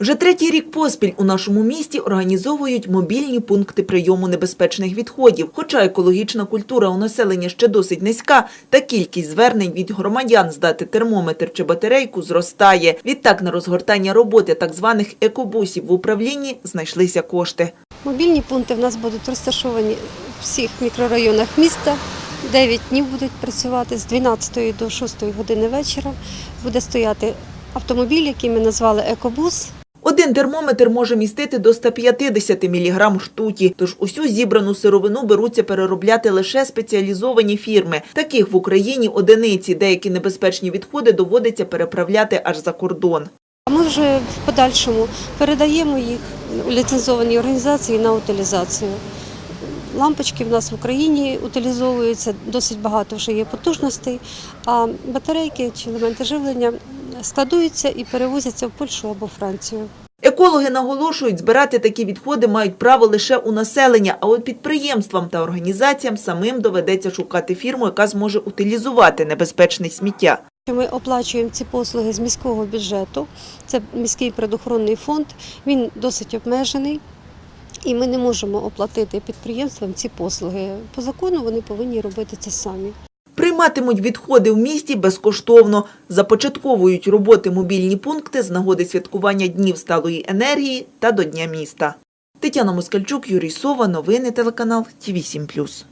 Вже третій рік поспіль у нашому місті організовують мобільні пункти прийому небезпечних відходів. Хоча екологічна культура у населення ще досить низька, та кількість звернень від громадян здати термометр чи батарейку зростає. Відтак на розгортання роботи так званих екобусів в управлінні знайшлися кошти. Мобільні пункти в нас будуть розташовані в всіх мікрорайонах міста. 9 днів будуть працювати з 12 до 6 години вечора. Буде стояти автомобіль, який ми назвали Екобус. Один термометр може містити до 150 мг ртуті, тож усю зібрану сировину беруться переробляти лише спеціалізовані фірми. Таких в Україні одиниці, деякі небезпечні відходи доводиться переправляти аж за кордон. А ми вже в подальшому передаємо їх у ліцензовані організації на утилізацію. Лампочки в нас в Україні утилізовуються, досить багато вже є потужностей, а батарейки чи елементи живлення складуються і перевозяться в Польщу або Францію. Екологи наголошують, збирати такі відходи мають право лише у населення, а от підприємствам та організаціям самим доведеться шукати фірму, яка зможе утилізувати небезпечне сміття. Ми оплачуємо ці послуги з міського бюджету. Це міський предохоронний фонд. Він досить обмежений, і ми не можемо оплатити підприємствам ці послуги. По закону вони повинні робити це самі. Прийматимуть відходи в місті безкоштовно. Започатковують роботи мобільні пункти з нагоди святкування Днів сталої енергії та до Дня міста. Тетяна Москальчук, Юрій Сова. Новини телеканал ТІВІ 7+.